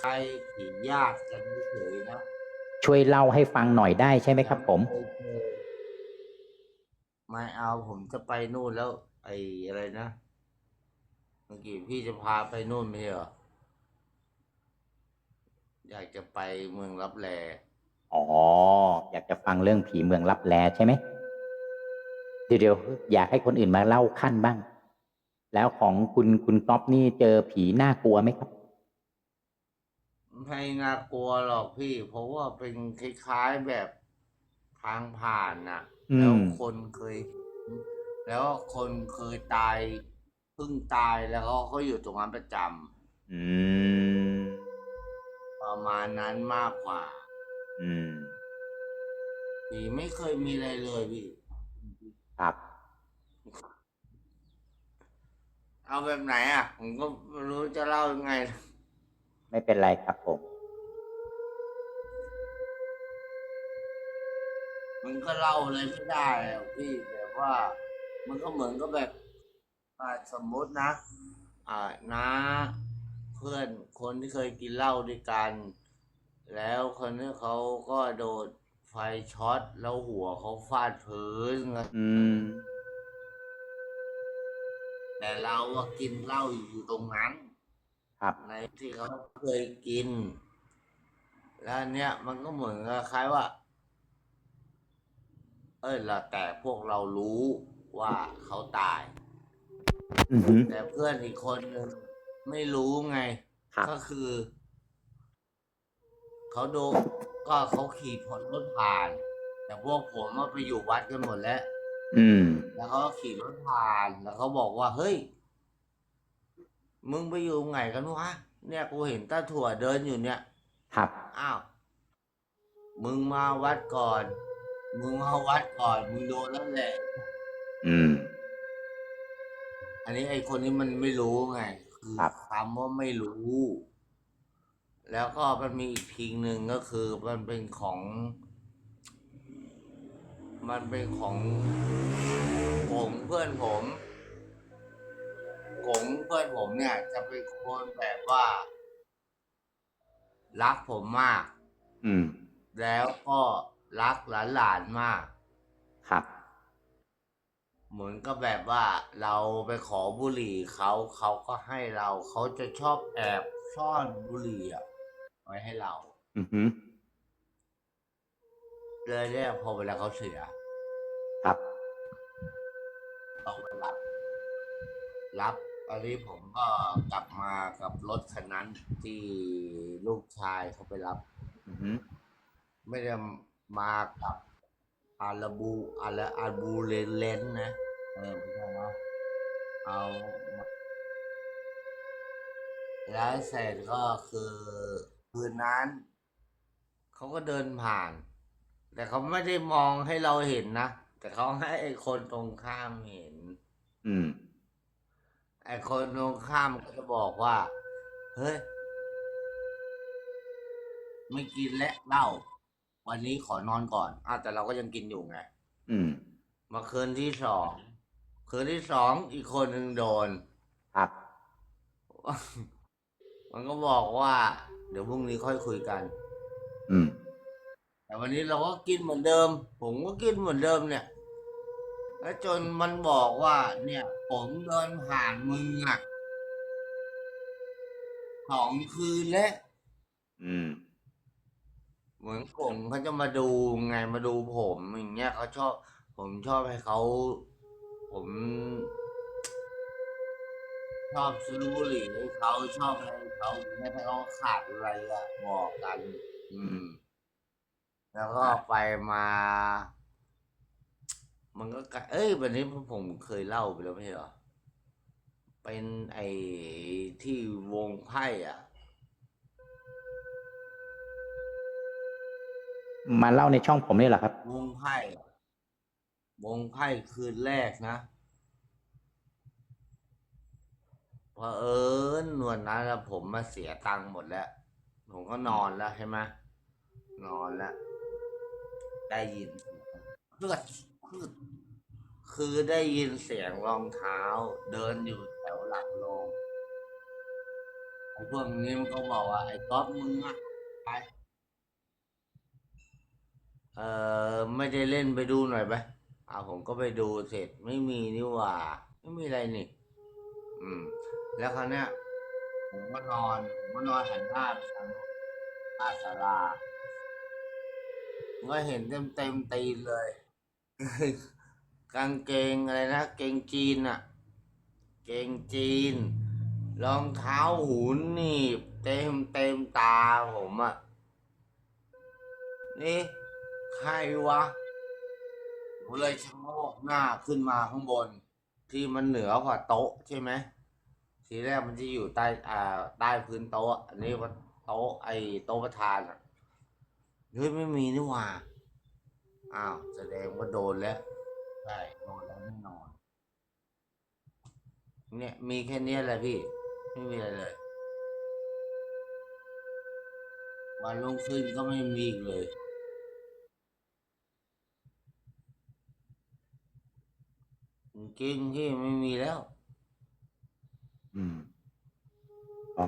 ใครผีญาติกันเฉยๆนะช่วยเล่าให้ฟังหน่อยได้ใช่ไหมครับผม ไม่เอาผมจะไปนู่นแล้ว ไอ้อะไรนะเมื่อกี้พี่จะพาไปนู่นไม่ใช่เหรออยากจะไปเมืองรับแลอ๋อ อยากจะฟังเรื่องผีเมืองลับแลใช่ไหมเดี๋ยวเดี๋ยวอยากให้คนอื่นมาเล่าขั้นบ้าง แล้วของคุณคุณก๊อฟนี่เจอผีน่ากลัวไหมครับ ไม่น่ากลัวหรอกพี่ เพราะว่าเป็นคล้ายๆแบบทางผ่านน่ะ อืม แล้วคนเคย แล้วคนเคยตายเพิ่งตายแล้วเขาเขาอยู่ตรงนั้นประจอืมำประมาณนั้นมากกว่าอืมผีไม่เคยมีอะไรเลยพี่ ครับ เอาแบบไหนอะ ผมก็ไม่รู้จะเล่ายังไง ไม่เป็นไรครับผม มันก็เล่าเลยไม่ได้อะพี่แบบว่า มันก็เหมือนก็แบบอ่าสมมตินะ อ่านะเพื่อนคนที่เคยกินเหล้าด้วยกัน แล้วคนนี้เขาก็โดนไฟช็อตแล้วหัวเขาฟาดพื้นอืม แต่เราอะกินเหล้าอยู่ตรงนั้น ครับ ในที่เขาเคยกิน แล้วอันเนี้ยมันก็เหมือนกับคล้ายว่า เอ้ยละแต่พวกเรารู้ว่าเขาตาย อือหือแต่เพื่อนอีกคนนึงไม่รู้ไง ครับ ก็คือ เขาดูก็เขาขี่ผลรถผ่าน แต่พวกผมมาไปอยู่วัดกันหมดแล้ว อืม แล้วเขาก็ขี่รถผ่าน แล้วเขาบอกว่า เฮ้ย มึงไปอยู่ไหนกันวะ เนี่ยกูเห็นตาถั่วเดินอยู่เนี่ย ครับ อ้าว มึงมาวัดก่อน มึงมาวัดก่อน มึงโดนแล้วแหละ อืม อันนี้ไอ้คนนี้มันไม่รู้ไง คือครับ คำว่าไม่รู้ แล้วก็มันมีอีกพิงหนึ่งก็คือมันเป็นของ มันเป็นของผมเพื่อนผม ผมเพื่อนผมเนี่ย จะเป็นคนแบบว่า รักผมมาก อืม แล้วก็รักหลานๆมาก ครับ เหมือนก็แบบว่าเราไปขอบุหรี่เขาเขาก็ให้เราเขาจะชอบแอบซ่อนบุหรี่อะไว้ให้เราอือหือเลยเนี่ยพอเวลาเขาเสียครับ เราไปรับ รับ อันนี้ผมก็กลับมากับรถคันนั้นที่ลูกชายเขาไปรับ อือหือไม่ได้มากับอาราบูอาราอาบูเลนเลนนะเออไม่ใช่นะเอามาแล้วเสร็จก็คือคืนนั้นเขาก็เดินผ่าน แต่เขาไม่ได้มองให้เราเห็นนะ แต่เขาให้ไอ้คนตรงข้ามเห็น อืม ไอ้คนตรงข้ามก็จะบอกว่า เฮ้ย ไม่กินและเหล้าวันนี้ขอนอนก่อนอ้าวแต่เราก็ยังกินอยู่ไง อืม มาคืนที่สองคืนที่สองอีกคนหนึ่งโดน ครับ มันก็บอกว่า เดี๋ยวพรุ่งนี้ค่อยคุยกัน อืม แต่วันนี้เราก็กินเหมือนเดิม ผมก็กินเหมือนเดิมเนี่ย แล้วจนมันบอกว่า เนี่ย ผมเดินผ่านมึงอะสองคืนแล้วอืม เหมือนผมเขาจะมาดูไงมาดูผมอย่างเงี้ยเขาชอบ ผมชอบให้เขาผม ชอบซื้อบุหรี่ให้เขาชอบให้เขาไม่ให้เขาขาดอะไรอะบอกกัน อืม แล้วก็ไปมา มันก็กลายเอ้ยวันนี้ผมเคยเล่าไปแล้วไม่ใช่เหรอ เป็นไอ้ที่วงไพ่อะ มาเล่าในช่องผมนี่เหรอครับ วงไพ่อะวงไพ่คืนแรกนะพอเอิญวันนั้นอะผมมาเสียตังค์หมดแล้ว ผมก็นอนแล้วใช่ไหมนอนแล้ว ได้ยินเสียงเลือดพืด คือได้ยินเสียงรองเท้า เดินอยู่แถวหลังโรงไอ้พวกนี้มันก็บอกว่า ไอ้ก๊อฟมึงอะไปเออไม่ได้เล่นไปดูหน่อยไปอ่าผมก็ไปดูเสร็จไม่มีนี่หว่า ไม่มีอะไรนี่ อืม แล้วคราวเนี้ยผมก็นอนผมก็นอนหันหน้าไปทางหน้าศาลาผมก็เห็นเต็มเต็มตีนเลย กางเกงอะไรนะเกงจีนอะเกงจีน รองเท้าหูหนีบเต็มเต็มตาผมอะนี่ใครวะผมเลยชะโงกหน้าขึ้นมาข้างบน ที่มันเหนือกว่าโต๊ะใช่ไหมทีแรกมันจะอยู่ใต้อ่าใต้พื้นโต๊ะอันนี้ว่าโต๊ะไอ้โต๊ะประธานอะเฮ้ยไม่มีนี่หว่า อ้าวแสดงว่าโดนแล้วใช่โดนแล้วแน่นอน เนี่ยมีแค่เนี้ยแหละพี่ ไม่มีอะไรเลยวันลงขึ้นก็ไม่มีอีกเลย จริงๆพี่ไม่มีแล้ว อืมก็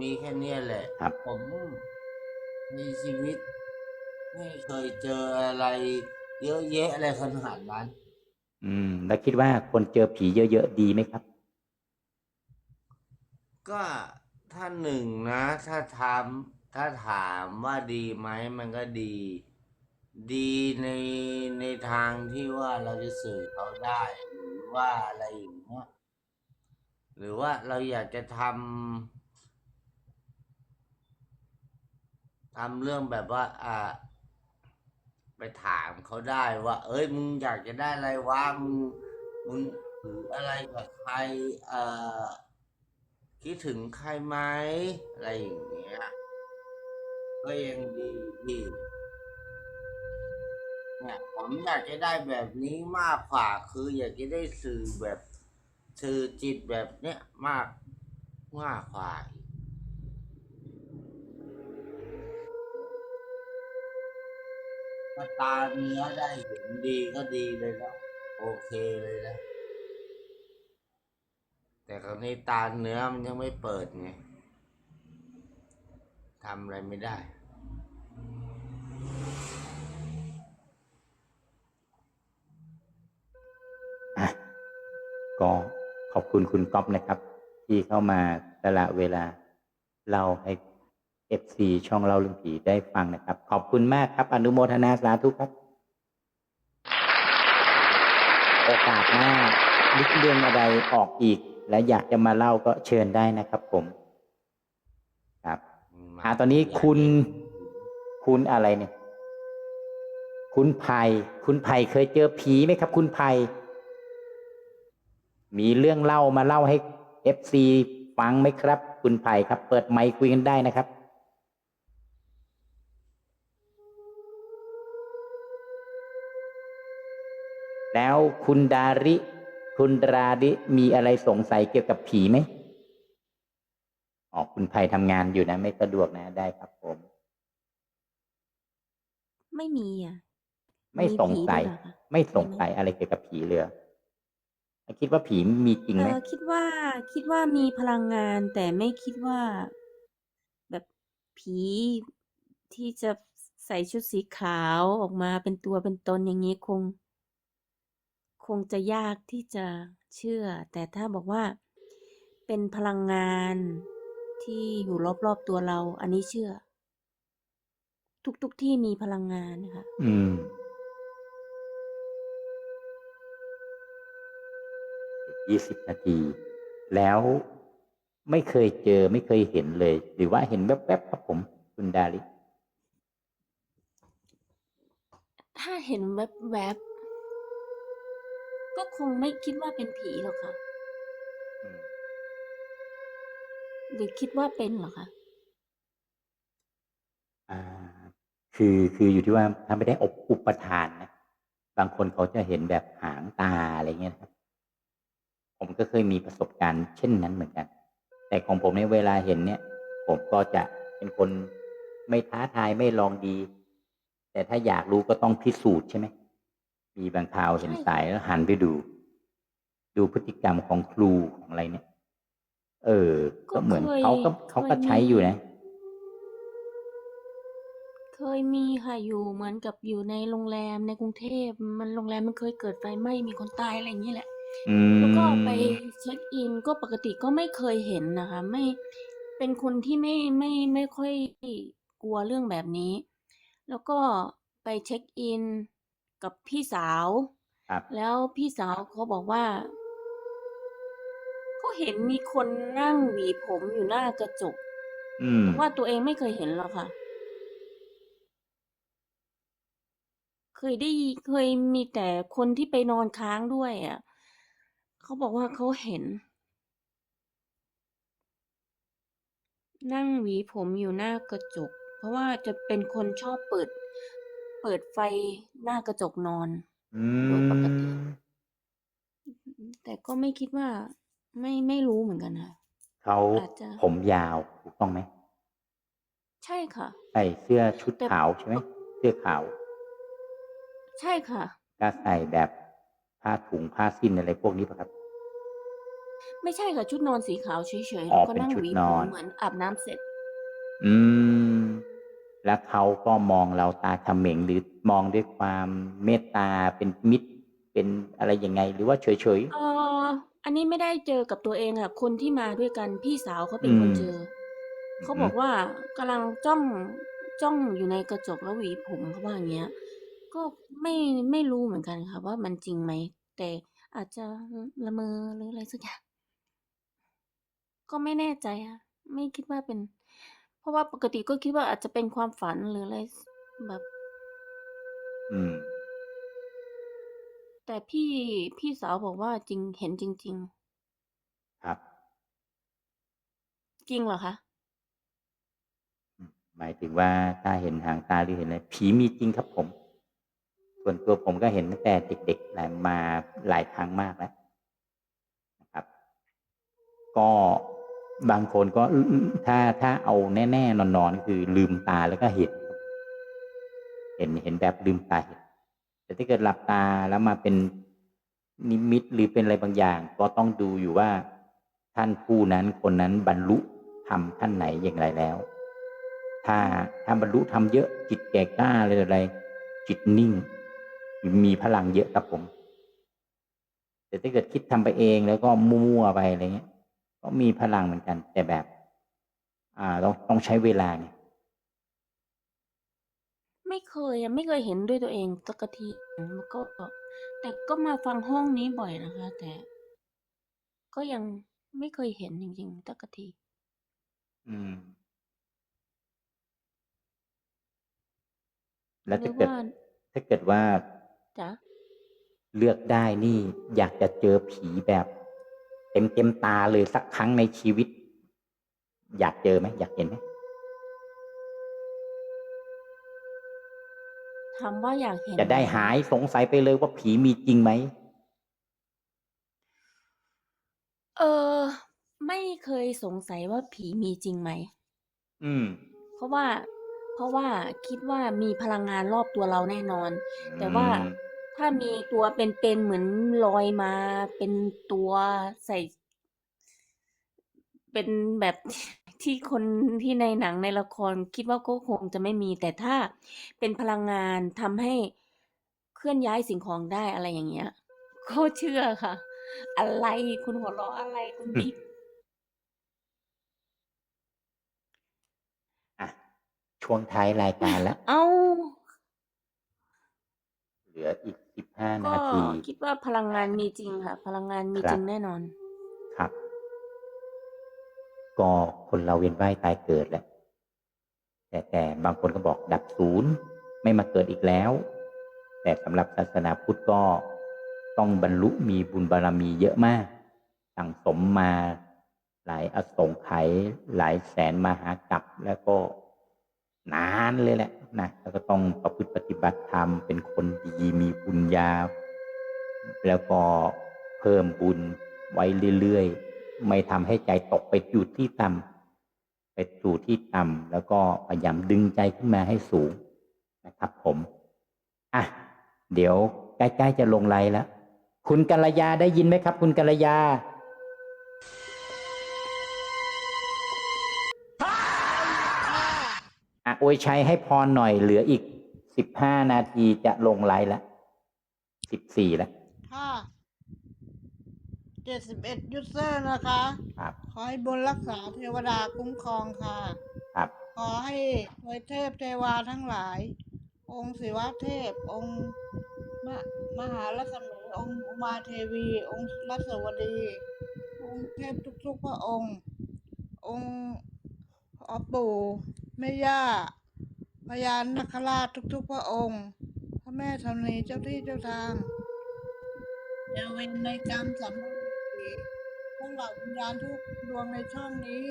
มีแค่เนี้ยแหละ ครับ ผมในชีวิต ไม่เคยเจออะไรเยอะแยะอะไรขนาดนั้น อืม แล้วคิดว่าคนเจอผีเยอะๆดีไหมครับ ก็ถ้าหนึ่งนะ ถ้าทำถ้าถามว่าดีไหมมันก็ดี ดีในในทางที่ว่าเราจะสื่อเขาได้ หรือว่าอะไรอย่างเงี้ยหรือว่าเราอยากจะทำทำเรื่องแบบว่า อ่า ไปถามเขาได้ว่า เอ้ยมึงอยากจะได้อะไรวะมึงมึงหรืออะไรกับใครเอ่อคิดถึงใครไหมอะไรอย่างเงี้ยก็ยังดีพี่เนี่ยผมอยากจะได้แบบนี้มากกว่าคืออยากจะได้สื่อแบบสื่อจิตแบบเนี้ยมากมากกว่าอี ถ้าตาเนื้อได้เห็นดีก็ดีเลยแล้วโอเคเลยแล้วแต่คราวนี้ตาเนื้อมันยังไม่เปิดไงทำอะไรไม่ได้ก็ขอบคุณคุณก๊อฟนะครับ ที่เข้ามาสละเวลาเล่าให้ เอฟซีช่องเล่าเรื่องผีได้ฟังนะครับ ขอบคุณมากครับ อนุโมทนาสาธุครับ โอกาสหน้านึกเรื่องอะไรออกอีก และอยากจะมาเล่าก็เชิญได้นะครับ ผมครับอาตอนนี้คุณคุณอะไรเนี่ย คุณไผ่คุณไผ่เคยเจอผีไหมครับ คุณไผ่มีเรื่องเล่ามาเล่าให้เอฟซีฟังไหมครับ คุณไผ่ครับ เปิดไมค์คุยกันได้นะครับ แล้วคุณดาริ คุณราดิมีอะไรสงสัยเกี่ยวกับผีไหมอ๋อคุณไผ่ทำงานอยู่นะ ไม่สะดวกนะได้ครับผม ไม่มีอะไม่สงสัย มีผีด้วยเหรอคะไม่สงสัยอะไรเกี่ยวกับผีเลยเหรอคิดว่าผีมีจริงเอไหมอคิดว่า คิดว่ามีพลังงาน แต่ไม่คิดว่า แบบผีที่จะใส่ชุดสีขาวออกมาเป็นตัวเป็นตนอย่างนี้คง คงจะยากที่จะเชื่อ แต่ถ้าบอกว่าเป็นพลังงานที่อยู่รอบๆตัวเรา อันนี้เชื่อ ทุกๆที่มีพลังงานนะคะอืม ยี่สิบนาที แล้วไม่เคยเจอไม่เคยเห็นเลย หรือว่าเห็นแวบๆครับผม คุณดาริถ้าเห็นแวบๆ ก็คงไม่คิดว่าเป็นผีหรอกค่ะอืมหรือคิดว่าเป็นเหรอคะอ่า คือคืออยู่ที่ว่าถ้าไม่ได้อบอุปทานนะบางคนเขาจะเห็นแบบหางตาอะไรเงี้ยนะครับ ผมก็เคยมีประสบการณ์เช่นนั้นเหมือนกัน แต่ของผมในยเวลาเห็นเนี่ย ผมก็จะเป็นคนไม่ท้าทายไม่ลองดี แต่ถ้าอยากรู้ก็ต้องพิสูจน์ใช่ไหม มีบางคราวเห็นใช่สายแล้วหันไปดู ดูพฤติกรรมของครูของอะไรเนี่ย เออ ก็เหมือนก็เคยเขาก็เขาก็เคยมีใช้อยู่นะ เคยมีค่ะอยู่เหมือนกับอยู่ในโรงแรมในกรุงเทพมันโรงแรมมันเคยเกิดไฟไหม้มีคนตายอะไรอย่างนี้แหละอืมแล้วก็ไปเช็คอินก็ปกติก็ไม่เคยเห็นนะคะ ไม่เป็นคนที่ไม่ไม่ไม่ค่อยกลัวเรื่องแบบนี้ แล้วก็ไปเช็คอิน กับพี่สาว ครับ แล้วพี่สาวเขาบอกว่าเขาเห็นมีคนนั่งหวีผมอยู่หน้ากระจก อืม ว่าตัวเองไม่เคยเห็นหรอกค่ะ เคยได้ยิเคยมีแต่คนที่ไปนอนค้างด้วยอะเขาบอกว่าเขาเห็น นั่งหวีผมอยู่หน้ากระจก เพราะว่าจะเป็นคนชอบเปิด เปิดไฟหน้ากระจกนอนอืโดยปกติมแต่ก็ไม่คิดว่า ไม่ไม่รู้เหมือนกันค่ะเขาอาจจะผมยาวถูกต้องไหม ใช่ค่ะใส่เสื้อชุดแต่ขาวใช่ไหมเสื้อขาว ใช่ค่ะก็ใส่แบบผ้าถุงผ้าสิ้นอะไรพวกนี้ป่ะครับ ไม่ใช่ค่ะ ชุดนอนสีขาวเฉยๆอ๋อแล้วก็เป็นนั่งชุดหวีนผอมนเหมือนอาบน้ำเสร็จ อืม แล้วเขาก็มองเราตาเขม็งหรือมองด้วยความเมตตาเป็นมิตร เป็นอะไรยังไง หรือว่าเฉยเอออันนี้ไม่ได้เจอกับตัวเองค่ะ คนที่มาด้วยกันพี่สาวเขาเป็นคนอืมเจอๆเขาบอกว่ากำลังจ้องจ้องอยู่ในกระจกแล้วหวีผมเขาว่าอย่างเงี้ย ก็ไม่ไม่รู้เหมือนกันค่ะ ว่ามันจริงไหม แต่อาจจะละเมอหรืออะไรสักอย่าง ก็ไม่แน่ใจค่ะไม่คิดว่าเป็น เพราะว่าปกติก็คิดว่าอาจจะเป็นความฝันหรืออะไร แบบ อืม แต่พี่ พี่สาวบอกว่าจริง เห็นจริงครับๆจริงเหรอคะหมายถึงว่า ถ้าเห็นหางตาหรือเห็นอะไร ผีมีจริงครับผม ส่วนตัวผมก็เห็นตั้งแต่เด็ก ๆ หลาย มาหลายครั้งมากแล้ว นะครับ ก็ บางคนก็ถ้าถ้าเอาแน่ๆนอนๆคือลืมตาแล้วก็เห็น เห็นเห็นแบบลืมตาเห็นแต่ถ้าเกิดหลับตาแล้วมาเป็นนิมิตหรือเป็นอะไรบางอย่าง ก็ต้องดูอยู่ว่า ท่านผู้นั้นคนนั้นบรรลุทำท่านไหนอย่างไรแล้ว ถ้าถ้าบรรลุทำเยอะจิตแก่กล้าเลยอะไร จิตนิ่ง มีพลังเยอะครับผม แต่ถ้าเกิดคิดทำไปเองแล้วก็มั่วๆไปอะไรเงี้ย ก็มีพลังเหมือนกัน แต่แบบ อ่าต้องต้องใช้เวลาไงไม่เคยอะไม่เคยเห็นด้วยตัวเองสักทีแล้วก็ แต่ก็มาฟังห้องนี้บ่อยนะคะ แต่ ก็ยังไม่เคยเห็นจริงๆสักทีอืม แล้วนึถ้ากเกิด ว่าถ้าเกิดว่าจ๊ะเลือกได้นี่ อยากจะเจอผีแบบ เต็มเต็มๆตาเลยสักครั้งในชีวิต อยากเจอไหมอยากเห็นไหมถามว่าอยากเห็นจะได้เหรอหายสงสัยไปเลยว่าผีมีจริงไหมเออ ไม่เคยสงสัยว่าผีมีจริงไหมอืม เพราะว่า เพราะว่าคิดว่ามีพลังงานรอบตัวเราแน่นอน แต่ว่าอืม ถ้ามีตัวเป็นๆเหมือนลอยมา เป็นตัวใส่ เป็นแบบที่คนที่ในหนังในละครคิดว่าก็คงจะไม่มี แต่ถ้าเป็นพลังงานทำให้เคลื่อนย้ายสิ่งของได้อะไรอย่างเงี้ยก็เชื่อค่ะ อะไรคุณหัวเราะอะไรคุณบิ๊กอะช่วงท้ายรายการแล้ว เอ้า เหลืออีกสิบห้าก็นาที คิดว่าพลังงานมีจริงค่ะ พลังงานมีครับ จริงแน่นอน ครับ ก็คนเราเวียนว่ายตายเกิดแหละ แต่แต่บางคนก็บอกดับศูนย์ไม่มาเกิดอีกแล้ว แต่สำหรับศาสนาพุทธก็ต้องบรรลุมีบุญบารมีเยอะมาก สั่งสมมาหลายอสงไขยหลายแสนมหากัปแล้วก็นานเลยแหละ นะแล้วก็ต้องประพฤติปฏิบัติธรรมเป็นคนดีมีบุญญา แล้วก็เพิ่มบุญไว้เรื่อยๆ ไม่ทำให้ใจตกไปอยู่ที่ต่ำไปสู่ที่ต่ำแล้วก็พยายามดึงใจขึ้นมาให้สูงนะครับผมอะเดี๋ยวใกล้ๆจะลงไลน์แล้ว คุณกัลยาได้ยินไหมครับ คุณกัลยา อวยชัยให้พรหน่อยเหลืออีกสิบห้านาทีจะลงไลฟ์แล้วสิบสี่แล้วค่ะเจ็ดสิบเอ็ดยูเซอร์นะคะ ครับ ขอให้บุญรักษาเทวดาคุ้มครองค่ะ ครับ ขอให้ทวยเทพเทวาทั้งหลาย องค์ศิวะเทพ องค์มะมหาลักษมีองค์อุมาเทวี องค์รัศวดี องค์เทพทุกๆพระองค์ องค์พ่อปู่ แม่ย่าพญานาคราชทุกๆ พระองค์ พระแม่ธรณีเจ้าที่เจ้าทางเดวเวนในกรรมสัมภเวสีพวกเหล่าวิญญาณทุกดวงในช่องนี้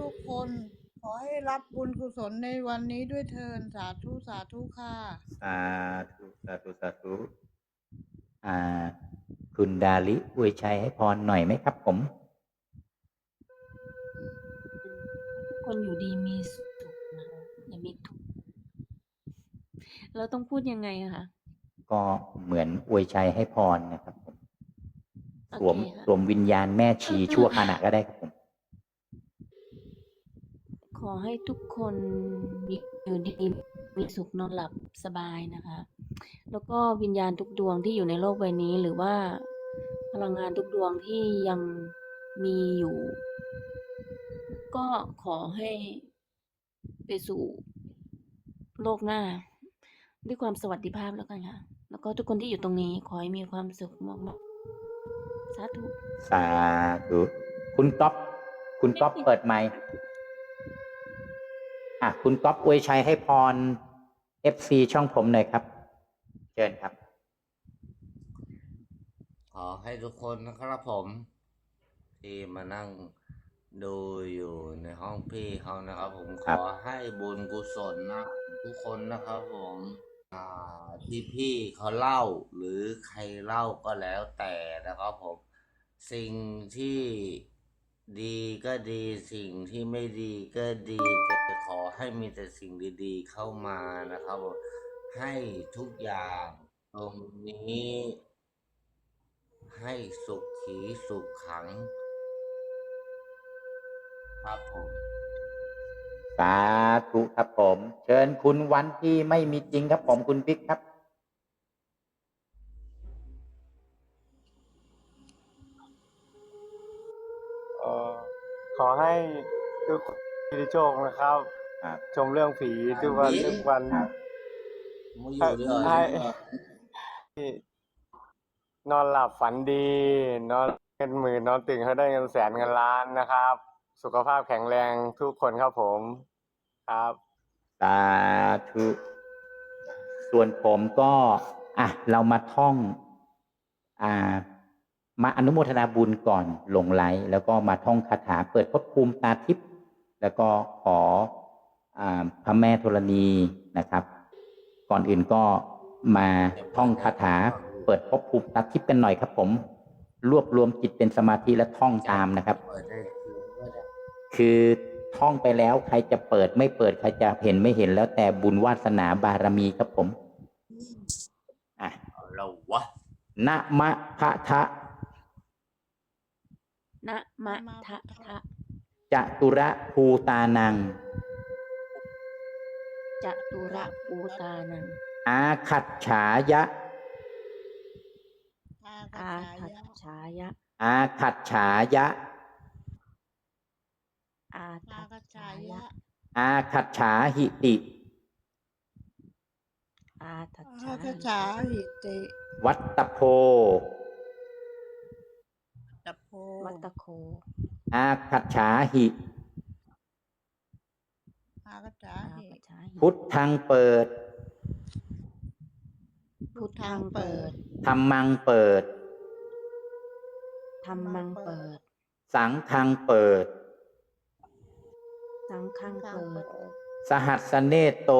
ทุกๆคนขอให้รับบุญกุศลในวันนี้ด้วยเทินสาธุสาธุค่ะ สาธุสาธุสาธุอ่า คุณดาลิอวยชัยให้พรหน่อยไหมครับผม คนอยู่ดีมีสุขนะคะอย่ามีทุกข์เราต้องพูดยังไงอะคะก็เหมือนอวยชัยให้พรนะครับผมโอสวมเคค่ะสวมวิญญาณแม่ชีชั่วขณะก็ได้ครับผมขอให้ทุกคนมีอยู่ดีมีสุขนอนหลับสบายนะคะ แล้วก็วิญญาณทุกดวงที่อยู่ในโลกใบนี้ หรือว่าพลังงานทุกดวงที่ยังมีอยู่ ก็ขอให้ไปสู่โลกหน้า ด้วยความสวัสดิภาพแล้วกันค่ะ แล้วก็ทุกคนที่อยู่ตรงนี้ขอให้มีความสุขมากๆสาธุ สาธุคุณก๊อฟคุณก๊อฟเปิดไมค์อะคุณก๊อฟอวยชัยให้พรเอฟซีช่องผมหน่อยครับเชิญครับ ขอให้ทุกคนนะครับผม ที่มานั่ง ดูอยู่ในห้องพี่เขานะครับ ผมคขรับอให้บุญกุศลนะ ทุกคนนะครับ ผมอ่าที่พี่เขาเล่า หรือใครเล่าก็แล้วแต่นะครับผม สิ่งที่ดีก็ดีสิ่งที่ไม่ดีก็ดีแต่ขอให้มีแต่สิ่งดีๆเข้ามานะครับผมให้ทุกอย่างตรงนี้ ให้สุขขีสุขขัง ครับผมสาธุครับผม เชิญคุณวันที่ไม่มีจริงครับผมคุณบิ๊กครับ เอ่อขอให้ทุกคนมีโชคนะครับ ครับชมเรื่องผีทุกวันอามิทุกวัน ครับมาอยู่ด้วยให้เหรอนอนหลับฝันดี นอนเงินหมื่นนอนตื่นเขาได้เงินแสนเงินล้านนะครับ สุขภาพแข็งแรงทุกคนครับผมครับสาธุส่วนผมก็อะเรามาท่อง อ่า มาอนุโมทนาบุญก่อนลงไลแล้วก็มาท่องคาถาเปิดภพภูมิตาทิพย์แล้วก็ขออ่าพระแม่ธรณีนะครับ ก่อนอื่นก็มาท่องคาถา เปิดภพภูมิตาทิพย์กันหน่อยครับ ผม รวบรวมจิตเป็นสมาธิและท่องตามนะครับ คืนก็ได้คือท่องไปแล้วใครจะเปิดไม่เปิดใครจะเห็นไม่เห็นแล้วแต่บุญวาสนาบารมีครับผมอะเอาเราวะนะมะพะทะนะมะทะทะจตุระภูตานังจตุระปูตานัง อาขัดฉายะ อาอาคาทัชายะชายะ อาขัดฉายะ อาอาทัคาชาชายะยะ อาขัดฉาหิติ อาทัชอาชาคาชาหิติวัตตโพ ตะโพวัตตโค อาขัดฉาหิ อาคาชาอาหิปัจฉาหิพุทธังเปิดพุทธังเปิดธรรมังเปิด ธรรมังเปิด สังฆังเปิด สังฆังข้างเปิเปิดดสหัสเนตโต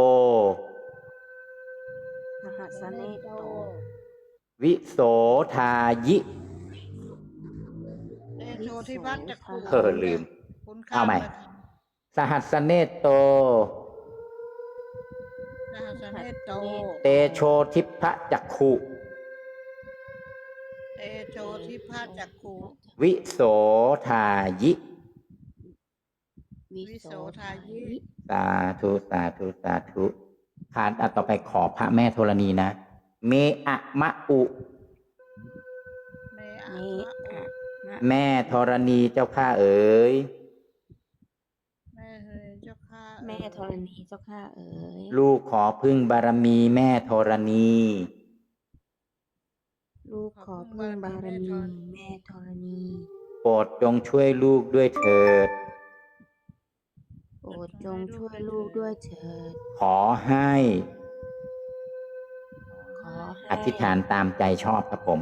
สหัสเนโต วิโสทายิเตโชทิพัฒน์จักขุเออลืม คุณค่าเอาใหม่ประทานสหัสเนตโต สหัสเนตโต เตโชทิพะจักขุเตโชทิพัฒน์จักขุวิโสทายิ วิโสทายิสาธุสาธุสาธุขาดอะต่อไปขอพระแม่ธรณีนะ เมอะมะอุ เมอะเมมะอะมะแม่ธรณีเจ้าข้าเอ๋ย แม่เฮยเจ้าค่ะแม่ธรณีเจ้าข้าเอ๋ย ลูกขอพึ่งบารมีแม่ธรณี ลูกขอพึ่งบารมีแม่ธรณี โปรดจงช่วยลูกด้วยเถิด โปรดจงช่วยลูกด้วยเถิด ขอให้ ขอให้อธิษฐานตามใจชอบครับผม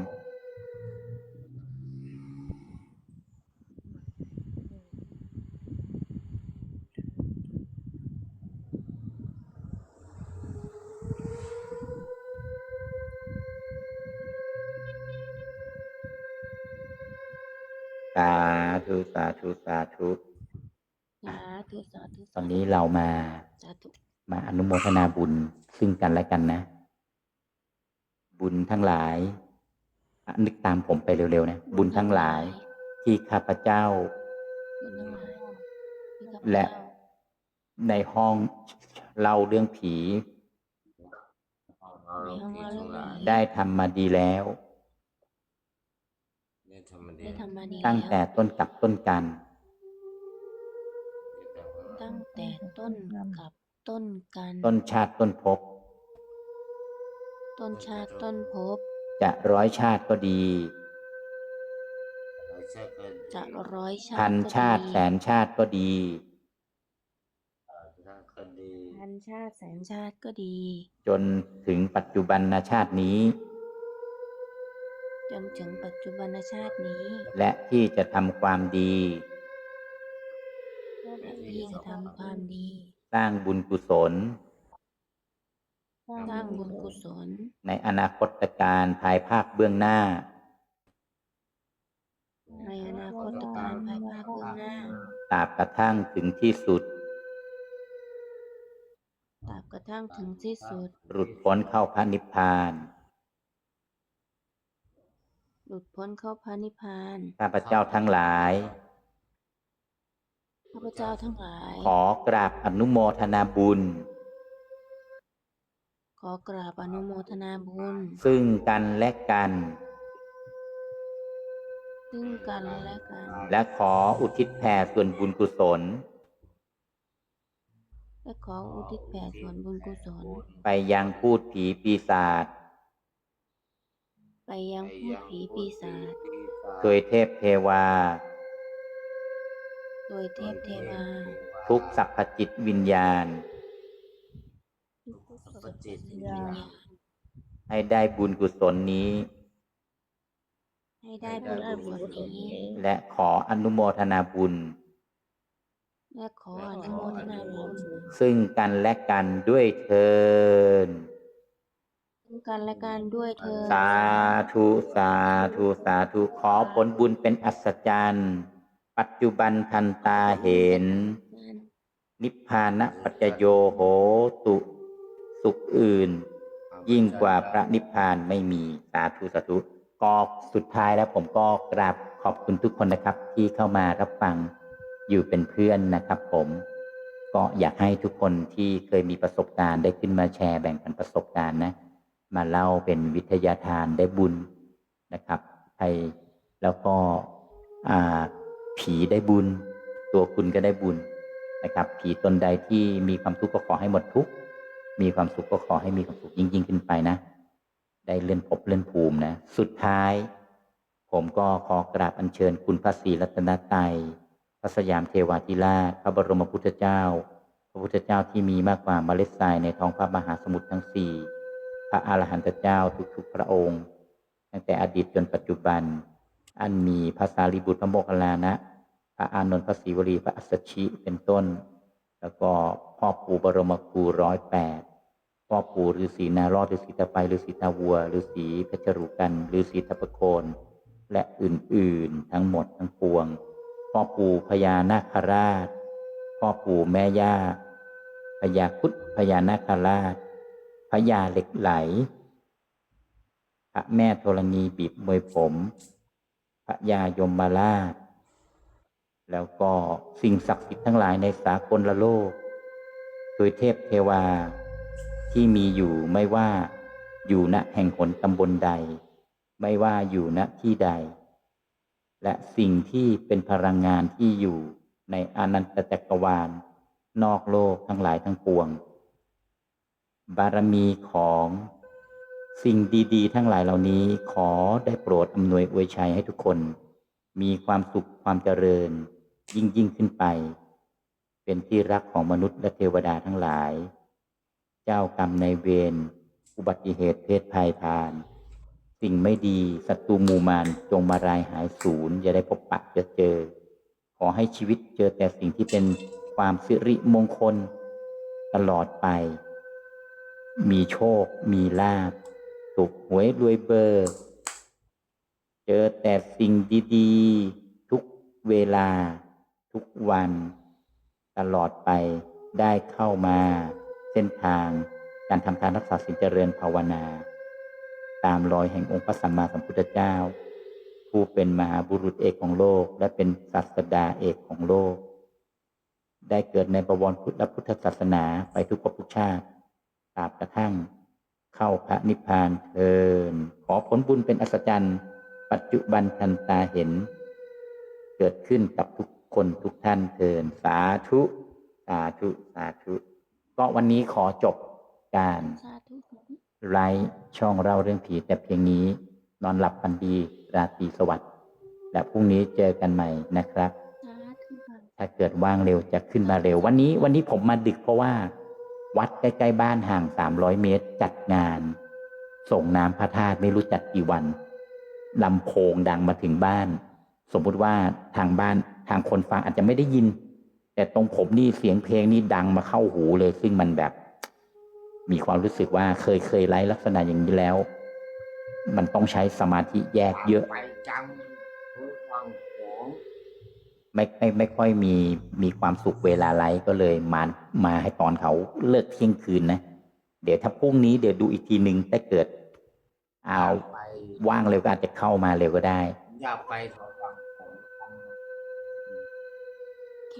สาธุสาธุสาธุ ธุสาธุตอนนี้เรามาสาธุมาอนุโมทนาบุญซึ่งกันและกันนะ บุญทั้งหลายอะนึกตามผมไปเร็วๆนะ บุญทั้งหลายที่ข้าพเจ้าบุญทั้งหลายที่ข้าพและเจ้าในห้องเล่าเรื่องผีเอาเราผีทั้งหลายได้ทำมาดีแล้วได้ทำมาดีได้ทำมาดีตั้งแต่แล้วต้นกับต้นกัน ตั้งแต่ต้นกับต้นกัน ต้นชาติต้นภพต้นชาติต้นภพจะร้อยชาติก็ดีเราใช่ก็จะร้อยชาติพันก็ชาติดีแสนชาติก็ดีทั้งคดี พันชาติแสนชาติก็ดี จนถึงปัจจุบันชาตินี้ จนถึงปัจจุบันชาตินี้ และที่จะทำความดีและที่ จะทำความดี สร้างบุญกุศล สร้างบุญกุศล ในอนาคตการภายภาคเบื้องหน้า ในอนาคตการภายภาคเบื้องหน้าตราบกระทั่งถึงที่สุดตราบกระทั่งถึงที่สุด หลุดพ้นเข้าพระนิพพาน หลุดพ้นเข้าพระนิพพาน ข้าพเจ้าทั้งหลาย ข้าพเจ้าทั้งหลาย ขอกราบอนุโมทนาบุญ ขอกราบอนุโมทนาบุญ ซึ่งกันและกัน ซึ่งกันและกัน และขออุทิศแผ่ส่วนบุญกุศล และขออุทิศแผ่ส่วนบุญกุศล ไปยังพูดผีปีศาจไปยังผู้ผีปีศาจโดยเทพเทวา โดยเทพเทวา ทุกสรรพจิตวิญญาณทุกสรรพจิตวิญญาณ ให้ได้บุญกุศลนี้ ให้ได้บุญกุศลนี้ และขออนุโมทนาบุญ และขออนุโมทนาบุญ ซึ่งกันและกันด้วยเทินซึ่งกันและกันด้วยเธอญสาธุ สาธุ สาธุ ขอผลบุญเป็นอัศจรรย์ ปัจจุบันทันตาเห็น นิพพานะปัจจโยโหตุ สุขอื่น ยิ่งกว่าพระนิพพานไม่มีสาธุสาธุก็สุดท้ายแล้วผมก็กราบขอบคุณทุกคนนะครับ ที่เข้ามารับฟังอยู่เป็นเพื่อนนะครับ ผม ก็อยากให้ทุกคนที่เคยมีประสบการณ์ได้ขึ้นมาแชร์แบ่งปันประสบการณ์นะ มาเล่าเป็นวิทยาทานได้บุญนะครับใครแล้วก็อ่า ผีได้บุญ ตัวคุณก็ได้บุญนะครับ ผีตนใดที่มีความทุกข์ก็ขอให้หมดทุกข์มีความสุขก็ขอให้มีความสุขยิ่งยิ่งขึ้นไปนะ ได้เลื่อนภพเลื่อนภูมินะ สุดท้าย ผมก็ขอกราบอัญเชิญคุณพระศรีรัตนตรัยพระสยามเทวาธิราชพระบรมพุทธเจ้า พระพุทธเจ้าที่มีมากกว่าเมล็ดทรายในท้องพระมหาสมุทรทั้งสี่พระอรหันตเจ้าทุกๆพระองค์ ตั้งแต่อดีตจนปัจจุบัน อันมีพระสารีบุตรพระโมคคัลลานะ พระอานนท์พระศรีวลีพระอัสสชิเป็นต้น แล้วก็พ่อปู่บรมครูร้อยแปดพ่อปู่ฤาษีนารอดฤาษีตะไปฤาษีตาวัวฤาษีเพชรรุกันฤาษีทัพพโคนและอื่นๆทั้งหมดทั้งปวง พ่อปู่พญานาคราช พ่อปู่แม่ย่าพญาคุดพญานาคราชพญาเหล็กไหล พระแม่ธรณีบีบมวยผม พระยายมมาราชแล้วก็สิ่งศักดิ์สิทธิ์ทั้งหลายในสากลโลก โดยเทพเทวาที่มีอยู่ไม่ว่าอยู่ณแห่งหนตำบลใด ไม่ว่าอยู่ณที่ใด และสิ่งที่เป็นพลังงานที่อยู่ในอนันตจักรวาล นอกโลกทั้งหลายทั้งปวง บารมีของ สิ่งดีๆ ทั้งหลายเหล่านี้ขอได้โปรดอำนวยอวยชัยให้ทุกคน มีความสุขความเจริญ ยิ่งยิ่งขึ้นไป เป็นที่รักของมนุษย์และเทวดาทั้งหลาย เจ้ากรรมในเวรอุบัติเหตุเพศภัยพาน สิ่งไม่ดีศัตรูมูมารจงมารายหายสูญอย่าได้พบปะจอเจอ ขอให้ชีวิตเจอแต่สิ่งที่เป็นความสิริมงคล ตลอดไป มีโชค มีลาภ ถูกหวยรวยเบอร์ เจอแต่สิ่งดีๆ ทุกเวลา ทุกวัน ตลอดไปได้เข้ามา เส้นทางการทำทานรักษาศีลเจริญภาวนา ตามรอยแห่งองค์พระสัมมาสัมพุทธเจ้า ผู้เป็นมหาบุรุษเอกของโลก และเป็นศาสดาเอกของโลก ได้เกิดในประวรพุทธพุทธศาสนาไปทุกภพทุกชาติตราบกระทั่ง เข้าพระนิพพานเทินขอผลบุญเป็นอัศจรรย์ปัจจุบันทันตาเห็น เกิดขึ้นกับทุกคนทุกท่านเทินสาธุสาธุสาธุก็วันนี้ขอจบการสาธุไลฟ์ช่องเราเรื่องผีแต่เพียงนี้ นอนหลับฝันดีราตรีสวัสดิ์และพรุ่งนี้เจอกันใหม่นะครับสาธุค่ะถ้าเกิดว่างเร็วจะขึ้นมาเร็ว วันนี้วันนี้ผมมาดึกเพราะว่า วัดใกล้ๆบ้านห่าง300เมตรจัดงาน ส่งน้ำพระธาตุไม่รู้จัดกี่วันลำโพงดังมาถึงบ้าน สมมุติว่าทางบ้านทางคนฟังอาจจะไม่ได้ยิน แต่ตรงผมนี่เสียงเพลงนี่ดังมาเข้าหูเลย ซึ่งมันแบบ มีความรู้สึกว่าเคยเคยไลฟ์ลักษณะอย่างนี้แล้ว มันต้องใช้สมาธิแยกเยอะ ไม่ไม่ไม่ค่อยมีมีความสุขเวลาไลฟ์ก็เลยมามาให้ตอนเขาเลิกเที่ยงคืนนะ เดี๋ยวถ้าพรุ่งนี้เดี๋ยวดูอีกทีหนึ่งถ้าเกิดเอาไปว่างเร็วก็อาจจะเข้ามาเร็วก็ได้ อย่าไปถอน